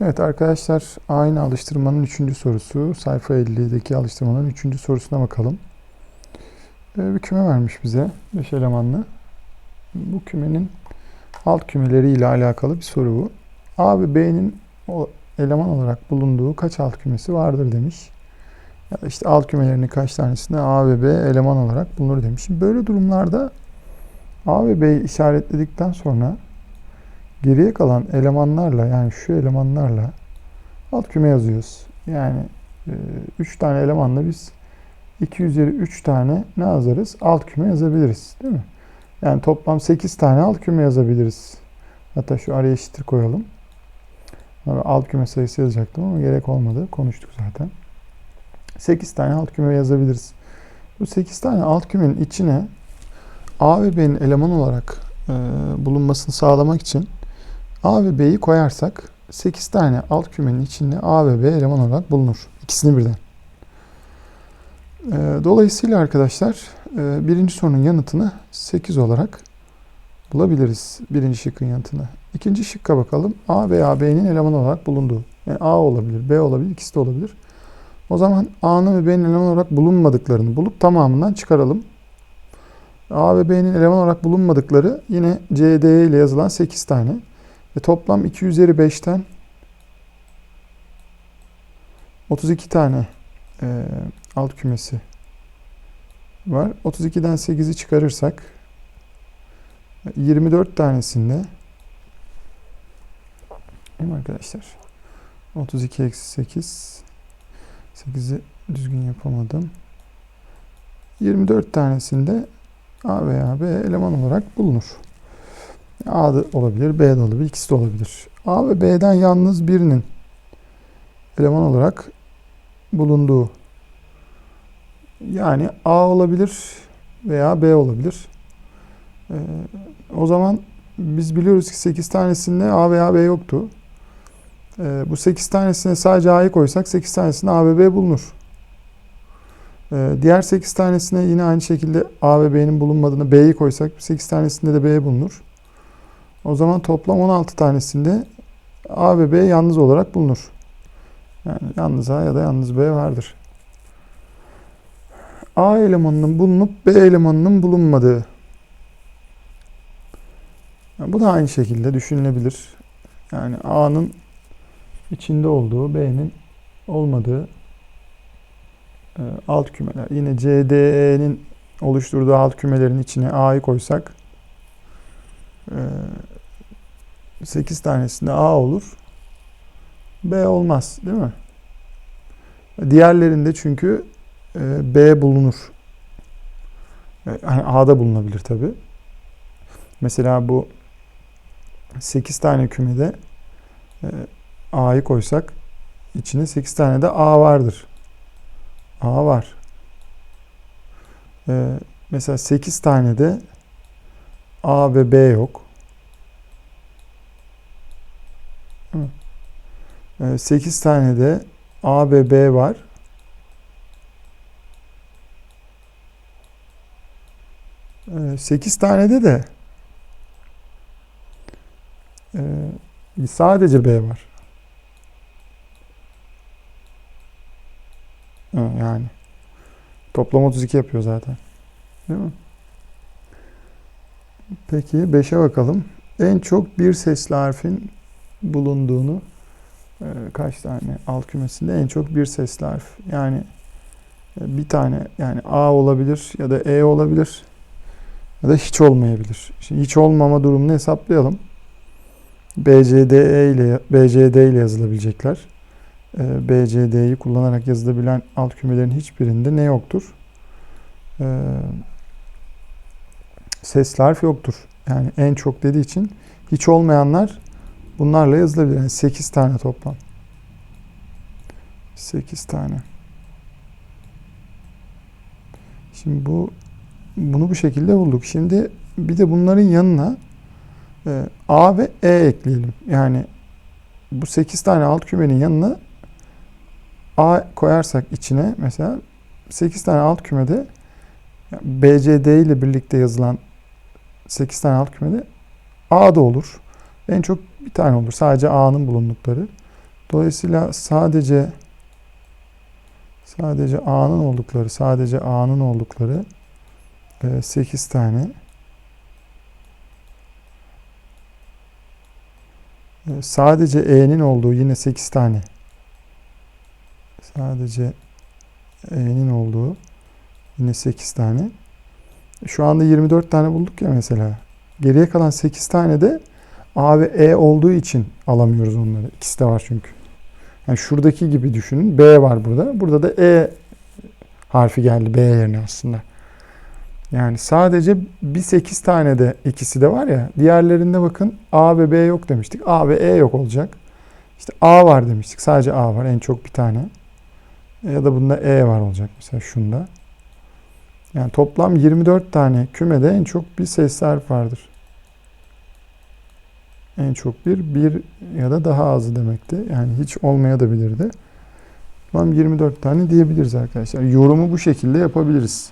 Evet arkadaşlar aynı alıştırmanın 3. sorusu sayfa 50'deki alıştırmanın 3. sorusuna bakalım. Ee, bir küme vermiş bize 5 elemanlı. Bu kümenin alt kümeleri ile alakalı bir soru bu. A ve B'nin o eleman olarak bulunduğu kaç alt kümesi vardır demiş. Ya işte alt kümelerinin kaç tanesinde A ve B eleman olarak bulunur demiş. Şimdi böyle durumlarda A ve B'yi işaretledikten sonra geriye kalan elemanlarla yani şu elemanlarla alt küme yazıyoruz. Yani 3 tane elemanla biz 2 üzeri 3 tane ne yazarız? Alt küme yazabiliriz. Değil mi? Yani toplam 8 tane alt küme yazabiliriz. Hatta şu araya eşittir koyalım. Alt küme sayısı yazacaktım ama gerek olmadı. Konuştuk zaten. 8 tane alt küme yazabiliriz. Bu 8 tane alt kümenin içine A ve B'nin eleman olarak e, bulunmasını sağlamak için A ve B'yi koyarsak 8 tane alt kümenin içinde A ve B eleman olarak bulunur. İkisini birden. E, dolayısıyla arkadaşlar e, birinci sorunun yanıtını 8 olarak bulabiliriz. Birinci şıkkın yanıtını. İkinci şıkka bakalım. A veya B'nin eleman olarak bulunduğu. Yani A olabilir, B olabilir, ikisi de olabilir. O zaman A'nın ve B'nin eleman olarak bulunmadıklarını bulup tamamından çıkaralım. A ve B'nin eleman olarak bulunmadıkları yine C, ile yazılan 8 tane. Ve toplam 2 üzeri 5'ten 32 tane e, alt kümesi var. 32'den 8'i çıkarırsak 24 tanesinde değil mi arkadaşlar? 32 eksi 8 8'i düzgün yapamadım. 24 tanesinde A veya B eleman olarak bulunur. A da olabilir, B de olabilir, ikisi de olabilir. A ve B'den yalnız birinin eleman olarak bulunduğu yani A olabilir veya B olabilir. Ee, o zaman biz biliyoruz ki 8 tanesinde A veya B yoktu. Ee, bu 8 tanesine sadece A'yı koysak 8 tanesinde A ve B bulunur. Ee, diğer 8 tanesine yine aynı şekilde A ve B'nin bulunmadığını B'yi koysak 8 tanesinde de B bulunur. O zaman toplam 16 tanesinde A ve B yalnız olarak bulunur. Yani yalnız A ya da yalnız B vardır. A elemanının bulunup B elemanının bulunmadığı. Yani bu da aynı şekilde düşünülebilir. Yani A'nın içinde olduğu, B'nin olmadığı e, alt kümeler. Yine CDE'nin oluşturduğu alt kümelerin içine A'yı koysak 8 tanesinde A olur. B olmaz değil mi? Diğerlerinde çünkü e, B bulunur. Yani A'da bulunabilir tabi. Mesela bu 8 tane kümede e, A'yı koysak içine 8 tane de A vardır. A var. Mesela 8 tane de A ve B yok. Ee, 8 tane de A ve B var. Ee, 8 tane de de e, sadece B var. Yani toplam 32 yapıyor zaten. Değil mi? Peki 5'e bakalım. En çok bir sesli harfin bulunduğunu kaç tane alt kümesinde en çok bir sesli harf. Yani e, bir tane yani A olabilir ya da E olabilir ya da hiç olmayabilir. Şimdi hiç olmama durumunu hesaplayalım. BCDE ile BCD ile yazılabilecekler. E, BCD'yi kullanarak yazılabilen alt kümelerin hiçbirinde ne yoktur? E, sesli harf yoktur. Yani en çok dediği için hiç olmayanlar bunlarla yazılabilir. Yani 8 tane toplam. 8 tane. Şimdi bu bunu bu şekilde bulduk. Şimdi bir de bunların yanına e, A ve E ekleyelim. Yani bu 8 tane alt kümenin yanına A koyarsak içine mesela 8 tane alt kümede BCD ile birlikte yazılan 8 tane alt kümede A da olur. En çok bir tane olur. Sadece A'nın bulundukları. Dolayısıyla sadece sadece A'nın oldukları, sadece A'nın oldukları 8 tane e, sadece E'nin olduğu yine 8 tane sadece E'nin olduğu yine 8 tane şu anda 24 tane bulduk ya mesela geriye kalan 8 tane de A ve E olduğu için alamıyoruz onları. İkisi de var çünkü. Yani şuradaki gibi düşünün. B var burada. Burada da E harfi geldi B yerine aslında. Yani sadece bir 8 tane de ikisi de var ya. Diğerlerinde bakın A ve B yok demiştik. A ve E yok olacak. İşte A var demiştik. Sadece A var. En çok bir tane. Ya da bunda E var olacak. Mesela şunda. Yani toplam 24 tane kümede en çok bir ses harf vardır. En çok bir, bir ya da daha azı demekti. Yani hiç olmaya da bilirdi. Toplam 24 tane diyebiliriz arkadaşlar. Yorumu bu şekilde yapabiliriz.